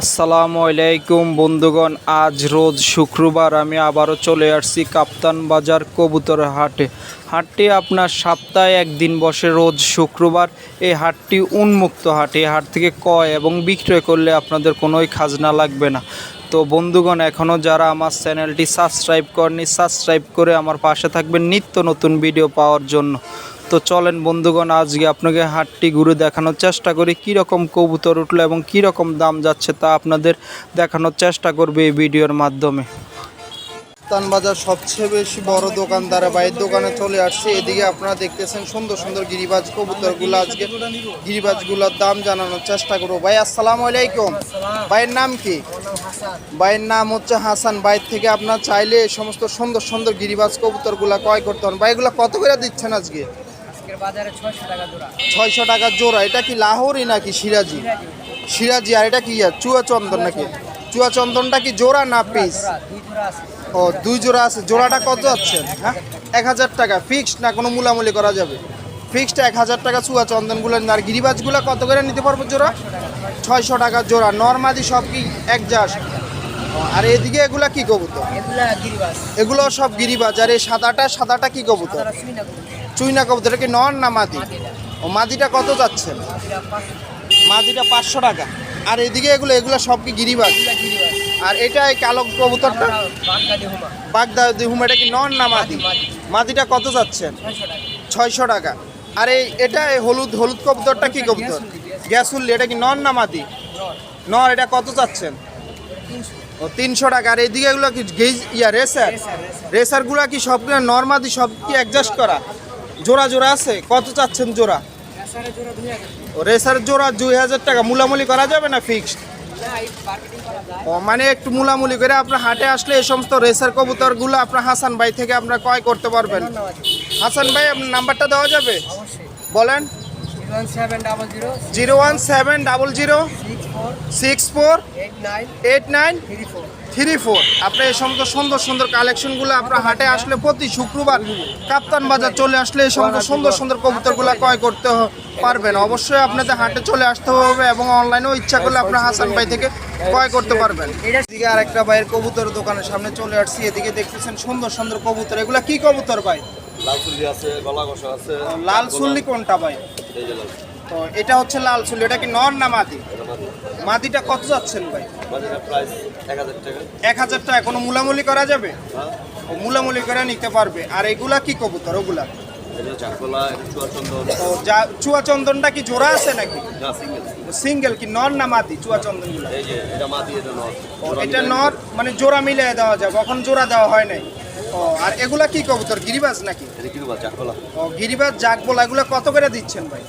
আসসালামু আলাইকুম বন্ধুগণ, আজ রোজ শুক্রবার আমি আবারও চলে আসছি কাপ্তান বাজার কবুতর হাটে। হাটটি আপনার সপ্তাহে একদিন বসে রোজ শুক্রবার। এই হাটটি উন্মুক্ত হাট, এই হাট থেকে ক্রয় এবং বিক্রয় করলে আপনাদের কোনোই খাজনা লাগবে না। তো বন্ধুগণ এখনও যারা আমার চ্যানেলটি সাবস্ক্রাইব করেনি সাবস্ক্রাইব করে আমার পাশে থাকবেন নিত্য নতুন ভিডিও পাওয়ার জন্য। তো চলেন বন্ধুগণ, আজকে আপনাকে হাটটি ঘুরে দেখানোর চেষ্টা করি কীরকম কবুতর উঠল এবং কীরকম দাম যাচ্ছে তা আপনাদের দেখানোর চেষ্টা করবে এই ভিডিওর মাধ্যমে। বাজার সবচেয়ে বেশি বড় দোকানদার বাইরের দোকানে চলে আসছে। এদিকে আপনারা দেখতেছেন সুন্দর সুন্দর গিরিবাজ কবুতরগুলো। আজকে গিরিবাজগুলোর দাম জানানোর চেষ্টা করব। ভাই, আসসালামু আলাইকুম। ভাইয়ের নাম কি? ভাইয়ের নাম হচ্ছে হাসান। বাইর থেকে আপনার চাইলে সমস্ত সুন্দর সুন্দর গিরিবাজ কবুতরগুলো ক্রয় করতে পারেন। ভাই, এগুলো কত করে দিচ্ছেন আজকে? বাজারে ছয়শো টাকা জোড়া। এটা কি লাহোরি নাকি সিরাজি? সিরাজি। আর এটা কি? চুয়া চন্দন নাকি? চুয়া চন্দনটা কি জোড়া না পিস? ও দুই জোড়া আছে। জোড়াটা কত যাচ্ছে হ্যাঁ? এক হাজার টাকা। ফিক্সড না কোনো মূলামূলি করা যাবে? ফিক্সড এক হাজার টাকা চুয়া চন্দনগুলো। আর গিরিবাজগুলো কত করে নিতে পারব জোড়া? ছয়শো টাকা জোড়া। নর্মাদি সব কি এক জাস? আর এদিকে এগুলা কি কবুতর? এগুলো সব গিরিবাজ। আর এই সাদাটা সাদাটা কি কবুতর। চুইনা কবুতর এটা কি নর না মাদি? ও মাদিটা কত যাচ্ছেন মাদিটা পাঁচশো। টাকা। আর এদিকে এগুলো এগুলো সব কি গিরিবাজ? গিরিবাস আর এটা এই কালো কবুতরটা? বাগদাদি হুমা। বাগদা হুম এটা কি নন না মাদি? মাদি। মাদিটা কত যাচ্ছেন ছয়শো টাকা। আর এই এটা এই হলুদ হলুদ কবুতরটা কি কবুতর? গ্যাসুল্লি এটা কি নন না মাদি? নর। এটা কত তিনশো। ও তিনশো টাকা। আর এইদিকে এগুলো কি গেজ ইয়া রেসার? Racer racer. রেসারগুলো কি সব নর মাদি সব কি অ্যাডজাস্ট করা? জোড়া জোড়া আছে? কত চাচ্ছেন জোড়া? রেসার জোড়া দুই হাজার টাকা। মূলামূলি করা যাবে না ফিক্সড ও মানে একটু মুলামুলি করে আপনার হাটে আসলে এই সমস্ত রেসার কবুতরগুলো আপনার হাসান ভাই থেকে আপনারা ক্রয় করতে পারবেন। হাসান ভাই আপনার নাম্বারটা দেওয়া যাবে? বলেন। Zero one seven double zero. Six four eight nine eight nine three four. Three four. আপনি এই সমস্ত সুন্দর সুন্দর কালেকশনগুলো আপনার হাটে আসলে প্রতি শুক্রবার কাপ্তান বাজার চলে আসলে এই সমস্ত সুন্দর সুন্দর কবুতরগুলো ক্রয় করতে পারবেন। অবশ্যই আপনাদের হাটে চলে আসতে হবে এবং অনলাইনেও ইচ্ছা করলে আপনার হাসান ভাই থেকে ক্রয় করতে পারবেন। এদিকে আরেকটা ভাইয়ের কবুতর দোকানের সামনে চলে আসছি। এদিকে দেখতেছেন সুন্দর সুন্দর কবুতর। এগুলা কি কবুতর ভাই? লাল আছে গলা আছে। লাল সুল্লি কোনটা ভাই? তো এটা হচ্ছে লাল সুল্লি এটা কি নর না মাদি? মাদিটা কত যাচ্ছেন ভাই? এক হাজার টাকা। কোনো মূলামূলি করা যাবে? হ্যাঁ। মূলামূলি করে নিতে পারবে। আর এগুলা কি কবুতর ওগুলা? চন্দন চুয়া চন্দনটা কি জোড়া আছে নাকি? সিঙ্গেল কি নর না মাদি চুয়া যে এটা নর। মানে জোড়া মিলিয়ে দেওয়া যাবে এখন জোড়া দেওয়া হয় নাই? ও আর এগুলা কি কবুতর গিরিবাজ নাকি? এটা কি বল ও গিরিবাজ জাগ বলা এগুলো কত করে দিচ্ছেন ভাই?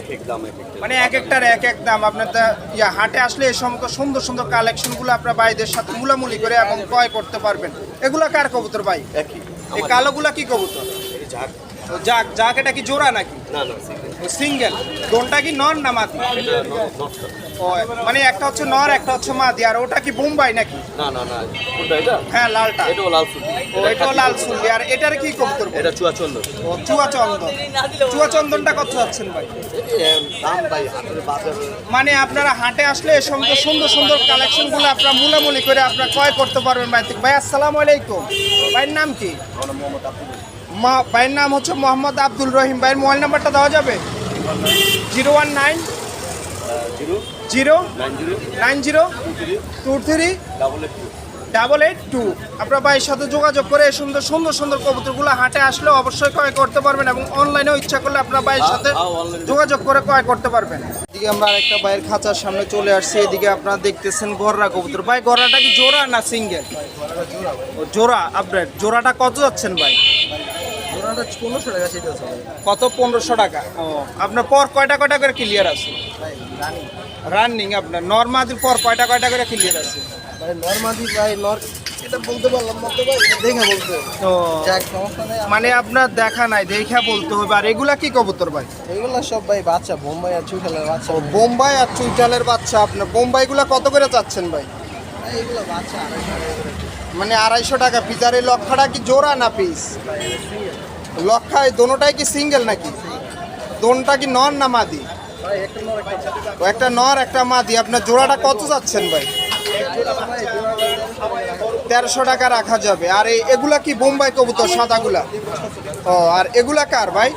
এক এক দাম এক এক মানে এক একটার এক এক দাম। আপনার তো ইয়া হাটে আসলে এই সমস্ত সুন্দর সুন্দর কালেকশনগুলো আপনার ভাইদের সাথে মুলামুলি করে এবং ক্রয় করতে পারবেন। এগুলো কার কবুতর ভাই? একই এই কালোগুলা কি কবুতর? যাক যাক এটা কি জোড়া নাকি? না না সিঙ্গেল ও সিঙ্গেল। কোনটা কি নর না মাদি ও মানে একটা হচ্ছে নর একটা হচ্ছে মাদি আর ওটা কি বোম্বাই নাকি? না না না কোনটা এটা? হ্যাঁ লালটা। এটাও লাল ও এটাও লাল আর এটার কি কবুতর? এটা চুয়া চন্দন ও চুয়া চন্দন চুয়া চন্দনটা কত যাচ্ছেন ভাই? দাম ভাই মানে আপনারা হাটে আসলে এই সমস্ত সুন্দর সুন্দর কালেকশনগুলো আপনারা মূলামূলি করে আপনারা ক্রয় করতে পারবেন ভাই। ভাই আসসালামু আলাইকুম। ভাইয়ের নাম কি? মোহাম্মদ আব্দুল মা ভাইয়ের নাম হচ্ছে মোহাম্মদ আব্দুল রহিম। ভাইয়ের মোবাইল নাম্বারটা দেওয়া যাবে? Zero one nine zero nine zero two three double eight two. আপনার ভাইয়ের সাথে যোগাযোগ করে সুন্দর সুন্দর সুন্দর কবুতরগুলো হাটে আসলে অবশ্যই ক্রয় করতে পারবেন এবং অনলাইনেও ইচ্ছা করলে আপনার ভাইয়ের হ্যাঁ, সাথে হ্যাঁ। যোগাযোগ করে ক্রয় করতে পারবেন। এদিকে আমরা আরেকটা ভাইয়ের খাঁচার সামনে চলে আসছি। এদিকে আপনারা দেখতেছেন গররা কবুতর। ভাই গররাটা কি জোড়া না সিঙ্গেল? জোড়া আপডেট জোড়াটা কত যাচ্ছেন ভাই? পনেরোশো টাকা সেটা কত? পনেরোশো টাকা। ও। আপনার পর কয়টা কয়টা করে ক্লিয়ার আছে? রানিং আপনার নর্মাদির পর কয়টা কয়টা করে ক্লিয়ার আছে? ভাই নর্মাদি ভাই নর এটা বলতে পারলাম বলতে দেখে বলতে তো মানে আপনার দেখা নাই দেখা বলতে হবে। আর এগুলা কি কবুতর ভাই? এগুলা সব ভাই বাচ্চা বোম্বাই আর চুইঠালের বাচ্চা। বোম্বাই আর চুইটালের বাচ্চা। আপনার বোম্বাইগুলা কত করে চাচ্ছেন ভাই? ভাই, এগুলো বাচ্চা। মানে আড়াইশো টাকা পিস আর এই লক্ষাটা কি জোড়া না পিস লক্ষায় দোনোটাই কি সিঙ্গেল নাকি? দোনটা কি নন না মাদি? একটা নর একটা নর মাদি। আপনার জোড়াটা কত যাচ্ছেন ভাই? তেরোশো টাকা রাখা যাবে। আর এগুলা কি বোম্বাই কবুতর, সাদাগুলা? ও, আর এগুলা কার ভাই?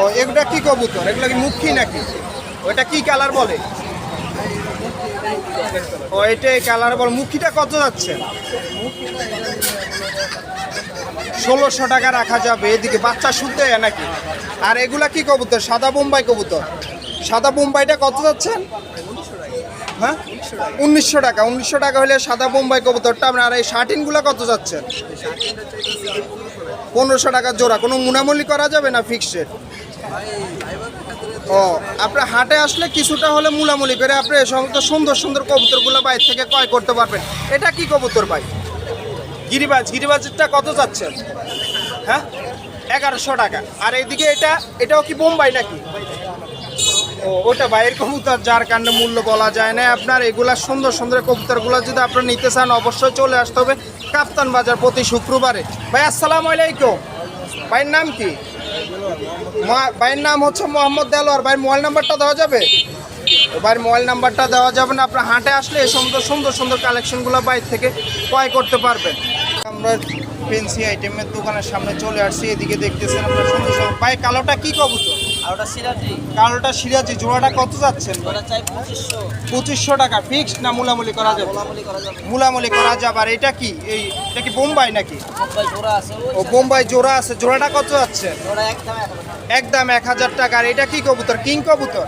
ও, এগুলা কি কবুতর? এগুলা কি মুখী নাকি? ওটা কি কালার বলে? ও, এটাই কালার বল। মুখিটা কত যাচ্ছে? ষোলোশো টাকা রাখা যাবে, এদিকে বাচ্চা শুনতে নাকি? আর এগুলা কি কবুতর? সাদা বোম্বাই কবুতর। সাদা বোম্বাইটা কত যাচ্ছেন? হ্যাঁ? উনিশশো টাকা উনিশশো টাকা হলে সাদা বোম্বাই কবুতরটা আপনার আর এই শার্টিনগুলো কত যাচ্ছে পনেরোশো টাকা জোড়া, কোনো মুনামুলি করা যাবে না ফিক্সড ও, আপনার হাটে আসলে কিছুটা হলে মুলামুলি করে আপনি সমস্ত সুন্দর সুন্দর কবুতরগুলো বাইরে থেকে ক্রয় করতে পারবেন। এটা কি কবুতর ভাই? গিরিবাজ গিরিবাজটা কত যাচ্ছেন হ্যাঁ? এগারোশো টাকা। আর এইদিকে এটা, এটাও কি বোম্বাই নাকি? ও, ওটা বাইরের কবুতর, যার কারণে মূল্য বলা যায় না। আপনার এগুলা সুন্দর সুন্দর কবুতরগুলো যদি আপনারা নিতে চান, অবশ্যই চলে আসতে হবে কাপ্তান বাজার প্রতি শুক্রবারে। ভাই, আসসালামু আলাইকুম। ভাইয়ের নাম কি? ভাইয়ের নাম হচ্ছে মোহাম্মদ দেলোয়ার। ভাইয়ের মোবাইল নাম্বারটা দেওয়া যাবে? ভাইয়ের মোবাইল নাম্বারটা দেওয়া যাবে না। আপনার হাটে আসলে এই সমস্ত সুন্দর সুন্দর কালেকশনগুলো বাইরে থেকে ক্রয় করতে পারবেন। আমরা ফেন্সি আইটেমের দোকানের সামনে চলে আসছি এদিকে দেখতেছেন আপনার সুন্দর সুন্দর ভাই কালোটা কি কবুতর? সিরাজি। কালোটা সিরাজি জোড়াটা কত যাচ্ছেন? পঁচিশশো। টাকা ফিক্সড না মুলামুলি করা যাবে? মুলামুলি করা যাবে। আর এটা কি? এই এটা কি বোম্বাই নাকি? মুম্বাই জোড়া আছে ও বোম্বাই জোড়া আছে। জোড়াটা কত যাচ্ছে? একদম এক হাজার টাকা। আর এটা কি কবুতর? কিং কবুতর?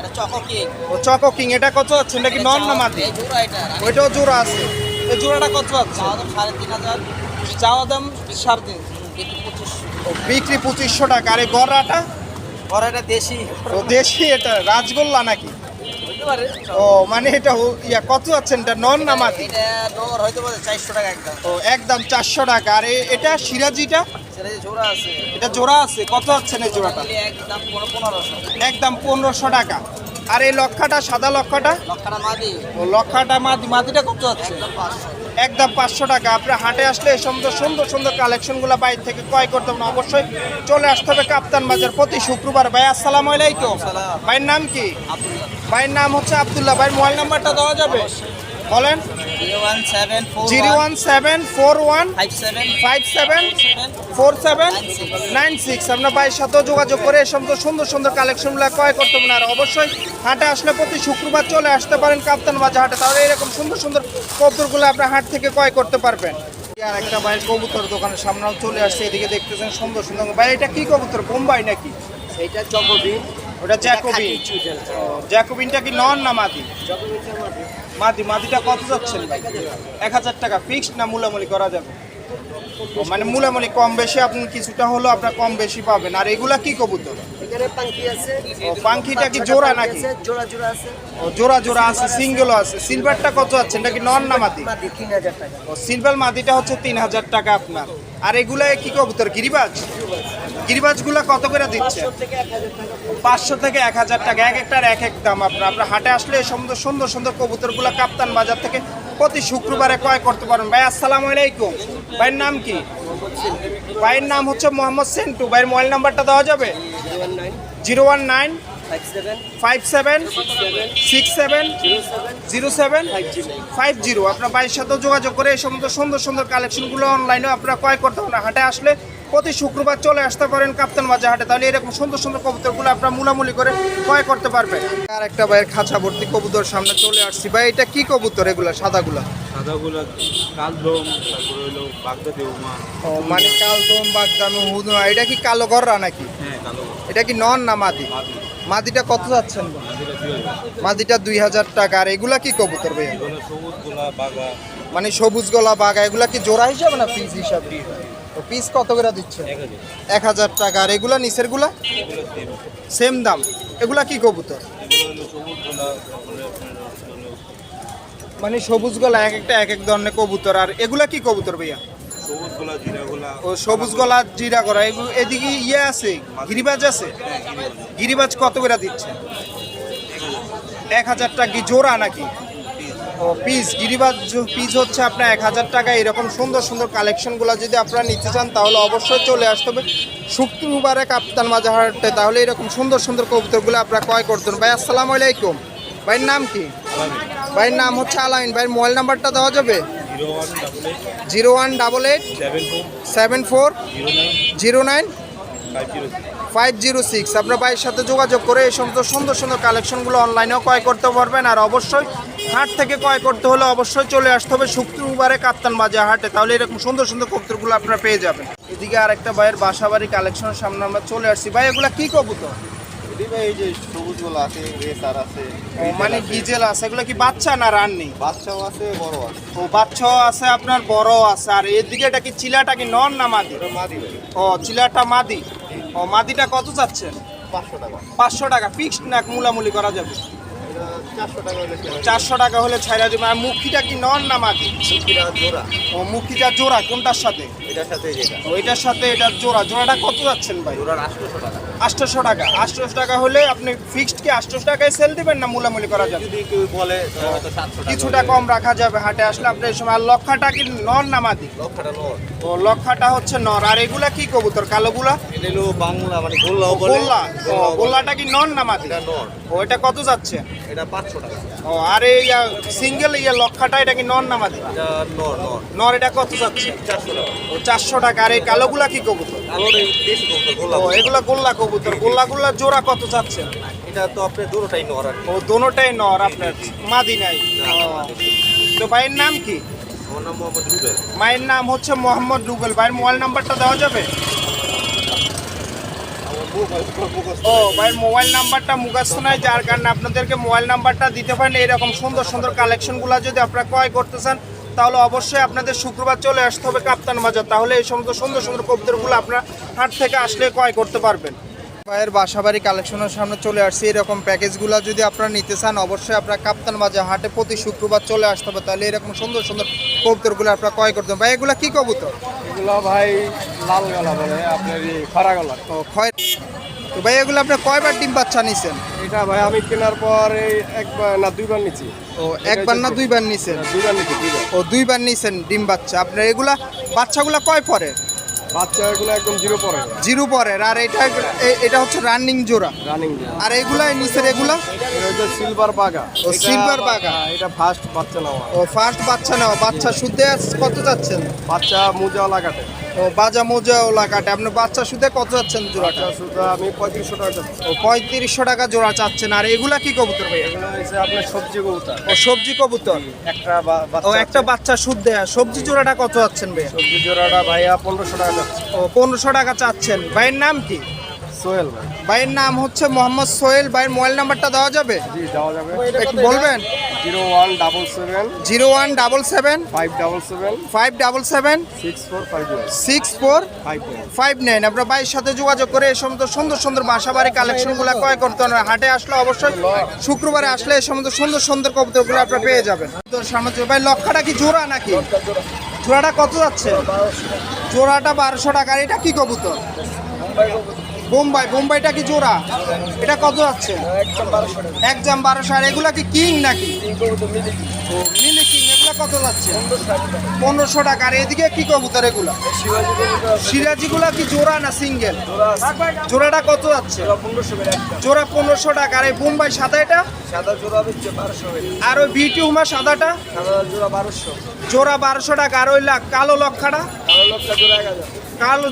ও চকো কিং। এটা কত যাচ্ছে? এটা কি। নন না এটা। ওইটাও জোড়া আছে। এই জোড়াটা কত যাচ্ছে? সাড়ে তিন হাজার। চাওয়া দাম সাড়ে তিন বিক্রি পঁচিশশো টাকা। আর এই গড়াটা? ওর দেশি। ও দেশি এটা? রাজগোল্লা নাকি? ও মানে এটা ইয়া কত যাচ্ছেন? এটা নন না একদম ও একদম চারশো টাকা। আর এটা সিরাজিটা? সেটা জোড়া আছে। এটা জোড়া আছে। কত যাচ্ছেন এই জোড়াটা? একদম পনেরোশো টাকা। আর এই লক্ষাটা সাদা লক্ষাটা? লক্ষাটা মাদি। মাদিটা কত যাচ্ছে? একদম পাঁচশো। টাকা। আপনার হাটে আসলে এই সমস্ত সুন্দর সুন্দর কালেকশনগুলো বাইরে থেকে ক্রয় করতে হবে না অবশ্যই চলে আসতে হবে কাপ্তান বাজার প্রতি শুক্রবার। ভাই আসসালাম আলাইকুম। ভাইয়ের নাম কি? ভাইয়ের নাম হচ্ছে আবদুল্লাহ। ভাইয়ের মোবাইল নাম্বারটা দেওয়া যাবে? বলেন। Zero one seven four one five seven four seven nine six. আপনার ভাইয়ের সাথেও যোগাযোগ করে এই সমস্ত সুন্দর সুন্দর কালেকশনগুলো ক্রয় করতে পারেন। আর অবশ্যই হাটে আসলে প্রতি শুক্রবার চলে আসতে পারেন কাপ্তান বাজার হাটে। তাহলে এরকম সুন্দর সুন্দর কবুতরগুলো আপনার হাট থেকে ক্রয় করতে পারবেন। আর একটা ভাইয়ের কবুতর দোকানের সামনেও চলে আসছে এদিকে দেখতেছেন সুন্দর সুন্দর। ভাই এটা কি কবুতর? বোম্বাই নাকি? এইটা চকোবিন ওটা জ্যাকোবিন। জ্যাকোবিনটা কি নন না মাদি? মাদি মাদিটা কত যাচ্ছেন ভাই? এক হাজার টাকা ফিক্সড না মুলামুলি করা যাবে? মানে মুলামুলি কম বেশি আপনি কিছুটা হলো আপনার কম বেশি পাবেন। আর এগুলা কি কবুতর? পাঙ্খিটা কি জোড়া নাকি? জোড়া জোড়া আছে। ও জোড়া জোড়া আছে আছে। সিলভারটা কত আছে এটা কি নন না মাদি? ও সিলভার মাদিটা হচ্ছে তিন হাজার টাকা আপনার। আর এগুলা কি কবুতর? গিরিবাজ? গিরিবাজগুলা কত করে দিচ্ছে? পাঁচশো থেকে এক হাজার টাকা। এক একটার এক এক দাম আপনার। আপনার হাটে আসলে সুন্দর সুন্দর সুন্দর কবুতরগুলো কাপ্তান বাজার থেকে প্রতি শুক্রবারে ক্রয় করতে পারেন। ভাই আসসালামু আলাইকুম। ভাইয়ের নাম কি? ভাইয়ের নাম হচ্ছে মোহাম্মদ সেন্টু। ভাইয়ের মোবাইল নাম্বারটা দেওয়া যাবে? Zero one nine five seven six seven zero seven five zero আপনার বাইরের সাথেও যোগাযোগ করে এই সমস্ত সুন্দর সুন্দর কালেকশনগুলো অনলাইনে আপনারা ক্রয় করতে পারেন। হাটে আসলে প্রতি শুক্রবার চলে আসতে পারেন কাপ্তান বাজার হাটে তাহলে এরকম সুন্দর সুন্দর কবুতরগুলো আপনারা মুলামুলি করে ক্রয় করতে পারবেন। আর একটা ভাইয়ের খাঁচা ভর্তি কবুতর সামনে চলে আসছি। ভাই এটা কি কবুতর এগুলা সাদাগুলা? সাদাগুলো কালদম তারপরে হলো বাগদাদি উমা। ও মানে কালদম বাগদামি হুদুমা এটা কি কালো গররা নাকি? হ্যাঁ কালো এটা কি নন না মাদি? মাদি। মাদিটা কত যাচ্ছেন? মাদিটা দুই হাজার। টাকা। আর এগুলা কি কবুতর মানে সবুজ গলা বাগা এগুলা কি জোড়া হিসাবে না পিস হিসাবে? তো পিস কত করে দিচ্ছেন এক হাজার। টাকা। আর এগুলা নিচেরগুলা? সেম দাম। এগুলা কি কবুতর? মানে সবুজ গলা এক একটা এক এক ধরনের কবুতর। আর এগুলা কি কবুতর ভাইয়া? সবুজ গোলা জিরা গোলা। ও সবুজ গলা জিরা করা এদিকে ইয়ে আছে? গিরিবাজ আছে? গিরিবাজ কত করে দিচ্ছে? এক হাজার টাকা কি জোড়া নাকি? ও পিস গিরিবাজ পিস হচ্ছে আপনার এক হাজার টাকা। এরকম সুন্দর সুন্দর কালেকশনগুলো যদি আপনারা নিতে চান, তাহলে অবশ্যই চলে আসতে হবে শুক্রবারে কাপ্তান মাজার হাটে তাহলে এরকম সুন্দর সুন্দর কবুতরগুলো আপনারা ক্রয় করতেন ভাই, আসসালামু আলাইকুম। ভাইয়ের নাম কি? ভাইয়ের নাম হচ্ছে আলাইন। ভাইয়ের মোবাইল নাম্বারটা দেওয়া যাবে? Zero one double eight, seven four zero nine. Five zero six আপনার ভাইয়ের সাথে যোগাযোগ করে এই সমস্ত সুন্দর সুন্দর কালেকশনগুলো অনলাইনেও ক্রয় করতে পারবেন। আর অবশ্যই হাট থেকে ক্রয় করতে হলে অবশ্যই চলে আসতে হবে শুক্রবারে কাপ্তান বাজার হাটে। তাহলে এরকম সুন্দর সুন্দর কবুতরগুলো আপনারা পেয়ে যাবেন। এদিকে আর একটা ভাইয়ের বাসাবাড়ি কালেকশনের সামনে আমরা চলে আসছি। ভাই এগুলো কি কবুতর? মানে গিজেল আছে। এগুলো কি বাচ্চা না রাননি বাচ্চাও আছে বড় আছে। ও বাচ্চাও আছে আপনার বড় আছে। আর এদিকে এটা কি চিলাটা কি নন না মাদি? ও চিলাটা মাদি। ও মাদিটা কত চাচ্ছেন? পাঁচশো টাকা। পাঁচশো টাকা। ফিক্সড না মুলামুলি করা যাবে? চারশো টাকা হলে ছাইরা দিবে। আর মুখিটা কি নন না জোড়া। ও মুখিটা জোড়া কোনটার সাথে? এটার সাথে যেটা। ও এটার সাথে এটার জোড়া। জোড়াটা কত যাচ্ছেন ভাই? জোড়ার আটশোশো টাকা। আটশোশো টাকা। আটশোশো টাকা হলে আপনি ফিক্সড কি আটশোশো টাকায় সেল দিবেন না মুলামুলি করা যাবে? যদি কেউ বলে টাকা কিছুটা কম রাখা যাবে হাটে আসলে আপনি এই সময়। আর লক্ষাটা কি নন না মাদি লক্ষাটা নর। ও লক্ষাটা হচ্ছে নর। আর এগুলা কি কবুতর? কালোগুলা বাংলা মানে গোল্লা। গোল্লাটা কি নন না মাদি এটা নর। ও এটা কত যাচ্ছে? এটা পাঁচশো টাকা। ও আর এই সিঙ্গেল ইয়া লক্ষাটা এটা কি নর না মাদি? নর নর। নর এটা কত যাচ্ছে? চারশো টাকা। ও চারশো টাকা। আর এই কালোগুলা কি কবুতর? ও এগুলা গোল্লা কবুতর। গোল্লা গোল্লা জোড়া কত চাচ্ছে এটা তো আপনার দুটোটাই নর ও দোনোটাই নর আপনার মাদি নাই। তো ভাইয়ের নাম কি? মায়ের নাম হচ্ছে মোহাম্মদ রুবেল। ভাইয়ের মোবাইল নাম্বারটা দেওয়া যাবে? ও ভাইয়ের মোবাইল নাম্বারটা মুখস্থ যার কারণে আপনাদেরকে মোবাইল নাম্বারটা দিতে পারেন এরকম সুন্দর সুন্দর কালেকশনগুলো যদি আপনারা ক্রয় করতে চান তাহলে অবশ্যই আপনাদের শুক্রবার চলে আসতে হবে কাপ্তান বাজার। তাহলে এই সমস্ত সুন্দর সুন্দর কবুতরগুলো আপনারা হাট থেকে আসলে ক্রয় করতে পারবেন। ভাইয়ের বাসাবাড়ি কালেকশনের সামনে চলে আসছে। এরকম প্যাকেজগুলো যদি আপনারা নিতে চান অবশ্যই আপনারা কাপ্তান বাজার হাটে প্রতি শুক্রবার চলে আসতে হবে। তাহলে এরকম সুন্দর সুন্দর কবুতরগুলো আপনারা ক্রয় করতে হবে ভাই এগুলো কি কবুতর? এগুলো ভাই লাল গলা বলে আপনার খরা গলা। ও ক্ষয় তো ভাই এগুলো আপনি কয়বার ডিম বাচ্চা নিছেন এটা ভাই আমি কেনার পর এই একবার না দুইবার নিছি। ও একবার না দুইবার নিছেন? দুইবার নিছি দুইবার। ও দুইবার নিছেন ডিম বাচ্চা। আপনার এগুলা বাচ্চাগুলা কয় পরে? বাচ্চা একদম জিরো পরে। জিরো পরের আর এটা এটা হচ্ছে রানিং জোড়া। রানিং আর এগুলা নিচের এগুলা? এটা সিলভার বাগা ও, এটা বাগা। হ্যাঁ, এটা ফার্স্ট বাচ্চা নেওয়া। ও ফার্স্ট বাচ্চা নেওয়া। বাচ্চা শুদ্ধে কত যাচ্ছেন? বাচ্চা মোজা লাগাতে। ও বাজা মোজা ওলা কাটে আপনি বাচ্চা শুদ্ধে কত যাচ্ছেন জোড়াটা? আমি পঁয়ত্রিশশো টাকা ও পঁয়ত্রিশশো টাকা জোড়া চাচ্ছেন। আর এগুলা কি কবুতর এগুলো হচ্ছে আপনার সবজি কবুতর। ও সবজি কবুতর। একটা ও একটা বাচ্চা শুদ্ধে সবজি জোড়াটা কত যাচ্ছেন ভাইয়া? সবজি জোড়াটা ভাইয়া পনেরোশো টাকা পনেরোশো টাকা চাচ্ছেন। ভাইয়ের নাম কি? সোহেল ভাই। ভাইয়ের নাম হচ্ছে মোহাম্মদ সোহেল। ভাইয়ের মোবাইল নাম্বারটা দেওয়া যাবে? জি দেওয়া যাবে। একটু বলবেন? Zero one double seven. Zero one double seven. Five double seven. Five double seven. Six four five six four five nine. Five nine. আপনার ভাইয়ের সাথে যোগাযোগ করে এই সমস্ত সুন্দর সুন্দর বাসাবাড়ি কালেকশনগুলো ক্রয় করতে হবে। হাটে আসলে অবশ্যই শুক্রবারে আসলে এই সমস্ত সুন্দর সুন্দর কবুতরগুলো আপনারা পেয়ে যাবেন। তো সামনে ভাই লক্ষাটা কি জোড়া নাকি? জোড়াটা কত যাচ্ছে? জোড়াটা বারোশো টাকা আর এটা কি কবুতর? বোম্বাই বোম্বাইটা কি জোড়া? এটা কত যাচ্ছে? একদম বারোশো। আর এগুলা কি কিং নাকি? ও মিলি কিং এগুলো কত যাচ্ছে? পনেরোশো টাকা। আর এদিকে কি কবুতর এগুলা? সিরাজিগুলা কি জোড়া না সিঙ্গেল? জোড়াটা কত যাচ্ছে? জোড়া পনেরোশো টাকা। আর এই বোম্বাই সাদা এটা? আর ওই সাদাটা? জোড়া বারোশো। টাকা। আর ওই কালো লক্ষাটা? কালো লক্ষা জোড়া এক কালো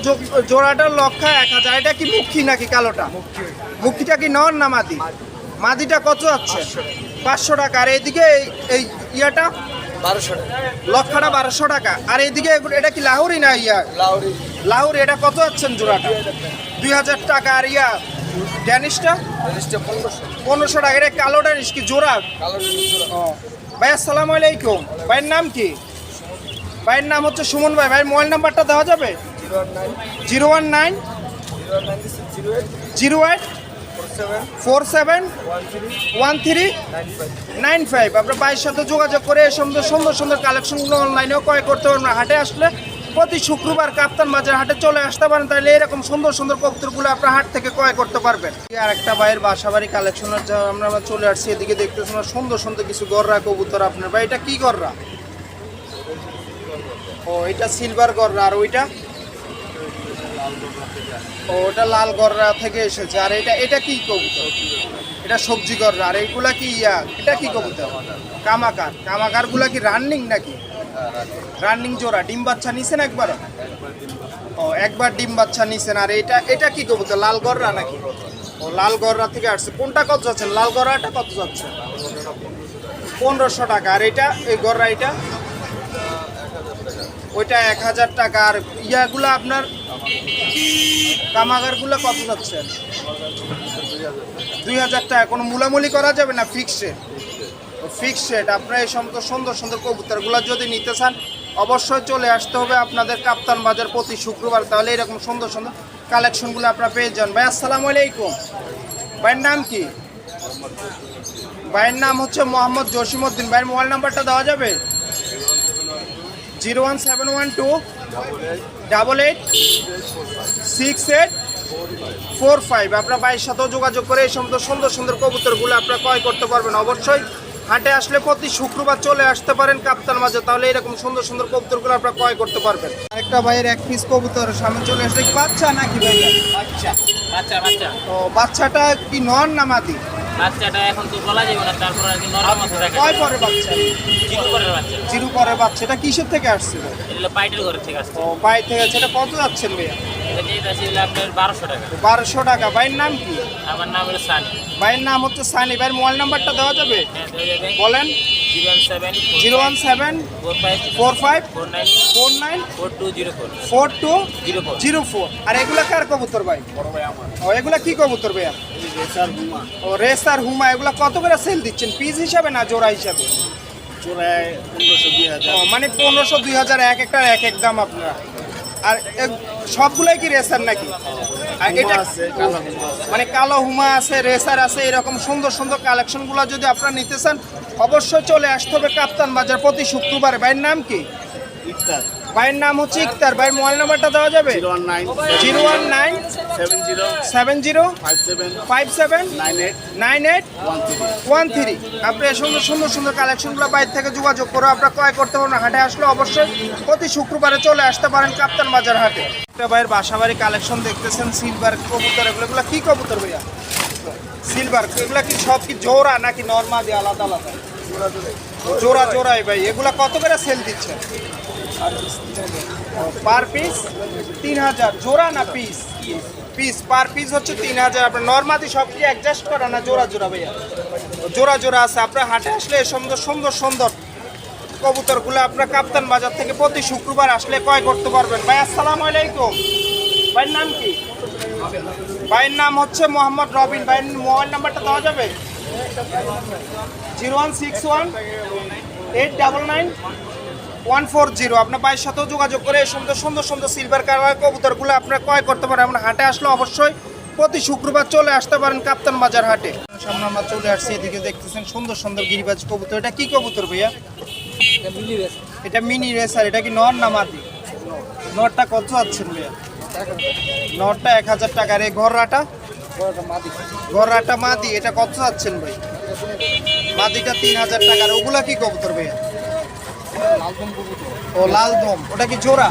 জোড়াটার লক্ষা এক হাজার। এটা কি মুখী নাকি কালোটা? মুখিটা কি নন না মাদি? মাদিটা কত যাচ্ছে পাঁচশো টাকা। আর এদিকে এই- ইয়াটা? বারোশো টাকা। লক্ষাটা বারোশো টাকা। আর এদিকে এটা কি লাহুরি না ইয়া? লাউরি লাহুরি এটা কত যাচ্ছেন জোড়াটা? দুই হাজার টাকা। আর ইয়া ড্যানিশটা? পনেরোশো। টাকা। এটা কালো ড্যানিশ কি জোড়া? ভাই আসসালামু আলাইকুম। ভাইয়ের নাম কি? ভাইয়ের নাম হচ্ছে সুমন ভাই। ভাইয়ের মোবাইল নাম্বারটা দেওয়া যাবে? Zero one nine zero eight four seven one three nine five. আপনার ভাইয়ের সাথে যোগাযোগ করে এই সুন্দর সুন্দর সুন্দর কালেকশনগুলো অনলাইনেও ক্রয় করতে পারবেন হাটে আসলে প্রতি শুক্রবার কাপ্তান বাজার হাটে চলে আসতে পারেন। তাহলে এরকম সুন্দর সুন্দর কবুতরগুলো আপনার হাট থেকে ক্রয় করতে পারবেন। আর একটা ভাইয়ের বাসাবাড়ি কালেকশনের আমরা চলে আসছি। এদিকে দেখতেছি আমরা সুন্দর সুন্দর কিছু গররা কবুতর আপনার। ভাই, এটা কি গররা? ও, এটা সিলভার গররা। আর ওইটা? ও, ওটা লাল গররা থেকে এসেছে। আর এটা এটা কি কবুতর? এটা সবজি গররা আর এইগুলা কি ইয়া? এটা কি কবুতর? কামাকার। কামাকারগুলা কি রানিং নাকি? রানিং জোড়া। ডিম বাচ্চা নিছেন একবার? ও, একবার ডিম বাচ্চা নিছেন। আর এটা এটা কি কবুতর? লাল গররা নাকি? ও লাল গররা থেকে আসছে। কোনটা কত যাচ্ছে? লাল গররাটা কত যাচ্ছে? পনেরোশো টাকা। আর এটা, এই গররা এটা? ওইটা এক হাজার টাকা। আর ইয়াগুলো আপনার কামাগারগুলো কত যাচ্ছে? দুই হাজার টাকা। কোনো মুলামুলি করা যাবে না ফিক্সড ফিক্সড রেট আপনারা এই সমস্ত সুন্দর সুন্দর কবুতরগুলো যদি নিতে চান, অবশ্যই চলে আসতে হবে আপনাদের কাপ্তান বাজার প্রতি শুক্রবার। তাহলে এরকম সুন্দর সুন্দর কালেকশনগুলো আপনারা পেয়ে যান। ভাই, আসসালামু আলাইকুম। ভাইয়ের নাম কি? ভাইয়ের নাম হচ্ছে মোহাম্মদ জসিমউদ্দিন। ভাইয়ের মোবাইল নাম্বারটা দেওয়া যাবে? Zero one seven one two double eight six eight four five আপনার ভাইয়ের সাথেও যোগাযোগ করে এই সমস্ত সুন্দর সুন্দর কবুতরগুলো আপনারা ক্রয় করতে পারবেন। অবশ্যই হাটে আসলে প্রতি শুক্রবার চলে আসতে পারেন কাপ্তান মাঝে তাহলে এরকম সুন্দর সুন্দর কবুতরগুলো আপনারা ক্রয় করতে পারবেন। একটা ভাইয়ের এক পিস কবুতর সামনে চলে আসলে কি বাচ্চা নাকি ভাইয়া? বাচ্চা বাচ্চা বাচ্চা। তো বাচ্চাটা কি নন না মাদি? বাচ্চাটা এখন তো বলা যাবে না তারপর আর কি নরম মতো দেখা কয় পরে বাচ্চা? জিরো করে বাচ্চা। জিরু পরে বাচ্চাটা কিসের থেকে আসছিল? এটা পাইটের ঘর থেকে আসছে। ও পাইট থেকে সেটা কত যাচ্ছেন ভাইয়া? বারোশো টাকা। ভাইয়ের নাম কি? আমার নাম হলো সানি ভাইয়ের নাম হচ্ছে সানি। ভাইয়ের মোবাইল নাম্বারটা দেওয়া যাবে? বলেন। Zero one seven four five four nine four two zero four. Four two zero four আর এগুলা কার কবুতর ভাই? ও এগুলা কি কবুতর ভাইয়া? ও রেস আর হুমা। এগুলা কত করে সেল দিচ্ছেন? পিস হিসাবে না জোড়া হিসাবে? পনেরোশো দুই হাজার। মানে পনেরোশো দুই হাজার এক একটা এক এক দাম আপনারা। আর সবগুলাই কি রেসার নাকি? আর এটা। মানে কালো হুমা আছে রেসার আছে এরকম সুন্দর সুন্দর কালেকশনগুলো যদি আপনারা নিতে চান অবশ্যই চলে আসতে হবে কাপ্তান বাজার প্রতি শুক্রবার। ভাইয়ের নাম কি? ইফতার। ভাইয়ের নাম হচ্ছে ইকতার। ভাইয়ের মোবাইল নাম্বারটা দেওয়া যাবে? Zero one nine seven zero five seven nine eight one three. আপনি সুন্দর সুন্দর সুন্দর কালেকশনগুলো বাইরে থেকে যোগাযোগ করে। আপনারা ক্রয় করতে পারেন হাটে আসলে অবশ্যই প্রতি শুক্রবারে চলে আসতে পারেন কাপ্তান বাজার হাটে। ভাইয়ের বাসাবাড়ি কালেকশন দেখতেছেন সিলভার কবুতর, এগুলো এগুলো কি কবুতর ভাইয়া? সিলভার এগুলো কি সব কি জোড়া নাকি নর্মাল আলাদা আলাদা? জোড়া, জোড়াই ভাই। এগুলা কত করে সেল দিচ্ছেন? পার পিস তিন হাজার, জোড়া না পিস? পিস, পার পিস হচ্ছে তিন হাজার। আপনার নর্মালি সব কি অ্যাডজাস্ট করা না জোড়া জোড়া ভাইয়া? জোড়া জোড়া আছে। আপনার হাটে আসলে সুন্দর সুন্দর সুন্দর কবুতরগুলো আপনার কাপ্তান বাজার থেকে প্রতি শুক্রবার আসলে ক্রয় করতে পারবেন। ভাই, আসসালামু আলাইকুম। ভাইয়ের নাম কি? ভাইয়ের নাম হচ্ছে মোহাম্মদ রবিন। ভাইয়ের মোবাইল নাম্বারটা দেওয়া যাবে? Zero one six one eight double nine one four zero. আপনার ভাইয়ের সাথেও যোগাযোগ করে এই সুন্দর সুন্দর সুন্দর সিলভার কালার কবুতরগুলো আপনারা ক্রয় করতে পারেন। আমরা হাটে আসলে অবশ্যই প্রতি শুক্রবার চলে আসতে পারেন কাপ্তান বাজার হাটে। সামনে আমরা চলে আসছি এদিকে দেখতেছেন সুন্দর সুন্দর গিরিবাজ কবুতর। এটা কি কবুতর ভাইয়া? এটা মিনি রেসার এটা কি নর না মাদি? নরটা কত আছেন ভাইয়া? নরটা এক হাজার টাকার। এই ঘররাটা? ঘররাটা মাদি। এটা কত চাচ্ছেন ভাই? মাদিটা তিন হাজার টাকার। ওগুলা কি কবুতর ভাইয়া? ও লাল দম ওটা কি জোড়া?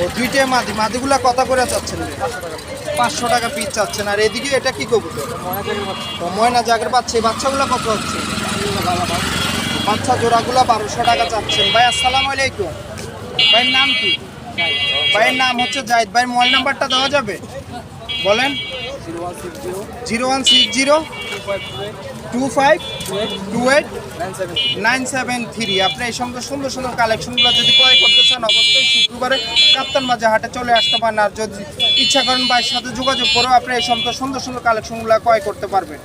ও দুইটাই মাদি। মাদিগুলা কত করে চাচ্ছেন? ভাই? পাঁচশো টাকা পিস চাচ্ছেন। আর এদিকে এটা কি কবুতর? ময়না জাগের এই বাচ্চাগুলো কত হচ্ছে? বাচ্চা জোড়াগুলো বারোশো টাকা চাচ্ছেন। ভাই, আসসালামু আলাইকুম। ভাইয়ের নাম কি? ভাইয়ের নাম হচ্ছে জাহিদ। ভাইয়ের মোবাইল নাম্বারটা দেওয়া যাবে? বলেন। Zero one six zero. Two five two eight nine seven three. আপনি এই সঙ্গে সুন্দর সুন্দর কালেকশনগুলো যদি ক্রয় করতে চান অবশ্যই শুক্রবারে কাপ্তান বাজার হাটে চলে আসতে পারেন। আর যদি ইচ্ছা করেন ভাইয়ের সাথে যোগাযোগ করেও আপনি এই সঙ্গে সুন্দর সুন্দর কালেকশনগুলো ক্রয় করতে পারবেন।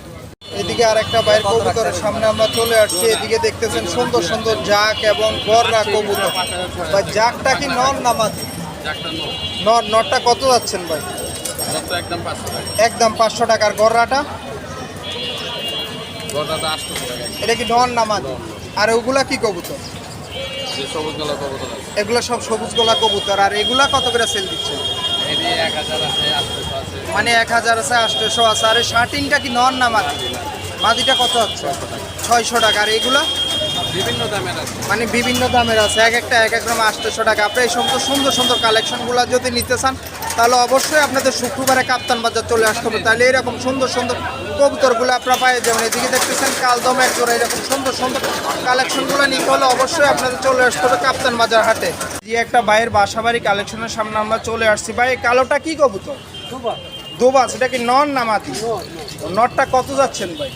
এদিকে আর একটা বাইরের কবুতরের সামনে আমরা চলে আসছি। এদিকে দেখতেছেন সুন্দর সুন্দর জাক এবং গররা কবুতর। ভাই জাকটা কি নর নামাজি নর। নরটা কত যাচ্ছেন ভাই? একদম পাঁচশো টাকার গররাটা টাকা এটা কি নর নামাজি আর ওগুলা কি কবুতর? এগুলো সব সবুজ গোলা কবুতর। আর এগুলা কত করে সেল আছে মানে এক হাজার আছে আটশোশো আছে। আর শার্টিংটা কি নন না মাদি? মাদিটা কত হচ্ছে ছয়শো টাকা। আর এগুলা? বিভিন্ন দামের আছে। মানে বিভিন্ন দামের আছে। এক একটা এক এক রকম আটশোশো টাকা। আপনি এই সমস্ত সুন্দর সুন্দর কালেকশনগুলো যদি নিতে চান তাহলে অবশ্যই আপনাদের শুক্রবারে কাপ্তান বাজার চলে আসতে হবে। তাহলে এরকম সুন্দর সুন্দর কবুতরগুলো আপনারা পায়ে যাবেন এদিকে দেখতেছেন কালদম এক জোড়া এরকম সুন্দর সুন্দর কালেকশনগুলো নিতে হলে অবশ্যই আপনাদের চলে আসতে হবে কাপ্তান বাজার হাটে। যে একটা বাইয়ের বাসাবাড়ি কালেকশনের সামনে আমরা চলে আসছি। ভাই কালোটা কি কবুতর? দুবা সেটা কি নন না মাটি? নটটা কত যাচ্ছেন ভাই?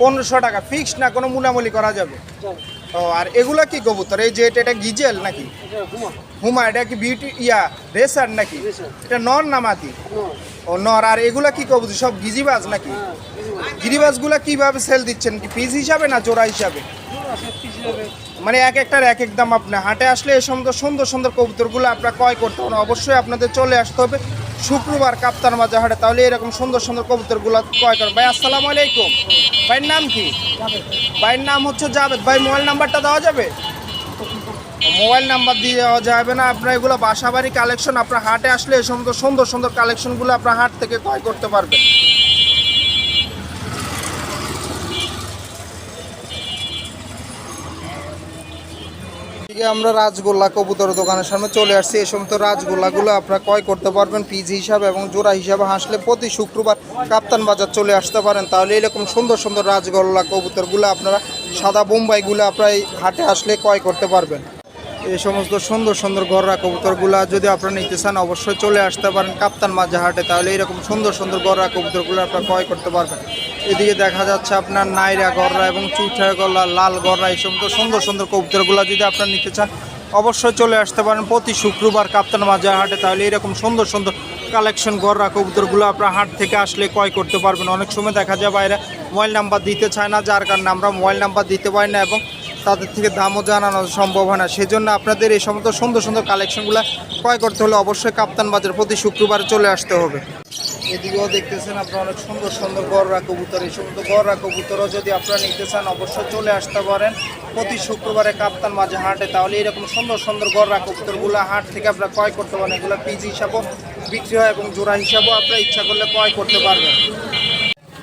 পনেরোশো টাকা ফিক্সড না কোনো মুলামুলি করা যাবে? ও আর এগুলা কি কবুতর? এই যে এটা এটা গিজেল নাকি? হুমা এটা কি বিউটি ইয়া রেসার নাকি? এটা নর না মাটি? ও নর আর এগুলা কি কবুতর? সব গিজিবাজ নাকি? গিরিবাজগুলা কীভাবে সেল দিচ্ছেন? কি পিস হিসাবে না জোড়া হিসাবে? মানে এক একটার এক এক দাম আপনি। হাটে আসলে এই সমস্ত সুন্দর সুন্দর কবুতরগুলো আপনারা ক্রয় করতে হবে। অবশ্যই আপনাদের চলে আসতে হবে শুক্রবার কাপ্তান মাজা হাটে তাহলে এরকম সুন্দর সুন্দর কবুতরগুলো ক্রয় করেন ভাই আসসালামু আলাইকুম। ভাইয়ের নাম কি? ভাইয়ের নাম হচ্ছে জাভেদ। ভাই মোবাইল নাম্বারটা দেওয়া যাবে? মোবাইল নাম্বার দিয়ে যাবে না। আপনার এগুলো বাসাবাড়ি কালেকশন আপনার হাটে আসলে এই সমস্ত সুন্দর সুন্দর কালেকশনগুলো আপনার হাট থেকে ক্রয় করতে পারবেন আমরা রাজগোল্লা কবুতর দোকানের সামনে চলে আসছি। এই সমস্ত রাজগোল্লাগুলো আপনারা ক্রয় করতে পারবেন পিস হিসাবে এবং জোড়া হিসাবে। হাসলে প্রতি শুক্রবার কাপ্তান বাজার চলে আসতে পারেন। তাহলে এরকম সুন্দর সুন্দর রাজগোল্লা কবুতরগুলো আপনারা সাদা বোম্বাইগুলো আপনারা হাটে আসলে ক্রয় করতে পারবেন। এই সমস্ত সুন্দর সুন্দর গররা কবুতরগুলো যদি আপনারা নিতে চান, অবশ্যই চলে আসতে পারেন কাপ্তান মাজা হাটে তাহলে এরকম সুন্দর সুন্দর গররা কবুতরগুলো আপনারা ক্রয় করতে পারবেন। এদিকে দেখা যাচ্ছে আপনার নাইরা গররা এবং চুইঠা গলা লাল গররা, এই সমস্ত সুন্দর সুন্দর কবুতরগুলো যদি আপনারা নিতে চান, অবশ্যই চলে আসতে পারেন প্রতি শুক্রবার কাপ্তান মাজা হাটে তাহলে এরকম সুন্দর সুন্দর কালেকশন গররা কবুতরগুলো আপনার হাট থেকে আসলে ক্রয় করতে পারবেন। অনেক সময় দেখা যায় বাইরে মোবাইল নাম্বার দিতে চায় না, যার কারণে আমরা মোবাইল নাম্বার দিতে পারি না এবং তাদের থেকে দামও জানানো সম্ভব হয় না। সেজন্য আপনাদের এই সমস্ত সুন্দর সুন্দর কালেকশনগুলো ক্রয় করতে হলে অবশ্যই কাপ্তান বাজার প্রতি শুক্রবার চলে আসতে হবে। এদিকেও দেখতেছেন আপনারা অনেক সুন্দর সুন্দর গররা কবুতর। এই সমস্ত গররা কবুতরও যদি আপনারা নিতে চান, অবশ্যই চলে আসতে পারেন। প্রতি শুক্রবারে কাপ্তান মাঝে হাটে। তাহলে এরকম সুন্দর সুন্দর গররা কবুতরগুলো হাট থেকে আপনারা ক্রয় করতে পারেন। এগুলো পিজি হিসাবেও বিক্রি হয় এবং জোড়া হিসাবেও আপনারা ইচ্ছা করলে ক্রয় করতে পারবেন।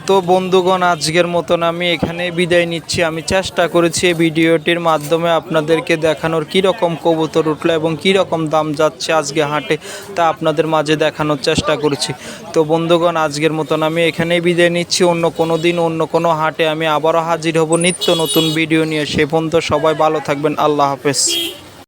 তো বন্ধুগণ, আজকের মতন আমি এখানে বিদায় নিচ্ছি। আমি চেষ্টা করেছি এই ভিডিওটির মাধ্যমে আপনাদেরকে দেখানোর কী রকম কবুতর উঠল এবং কী রকম দাম যাচ্ছে আজকে হাটে তা আপনাদের মাঝে দেখানোর চেষ্টা করেছি। তো বন্ধুগণ, আজকের মতন আমি এখানেই বিদায় নিচ্ছি। অন্য কোনো দিন, অন্য কোনো হাটে আমি আবারও হাজির হব নিত্য নতুন ভিডিও নিয়ে। সে পর্যন্ত সবাই ভালো থাকবেন। আল্লাহ হাফেজ।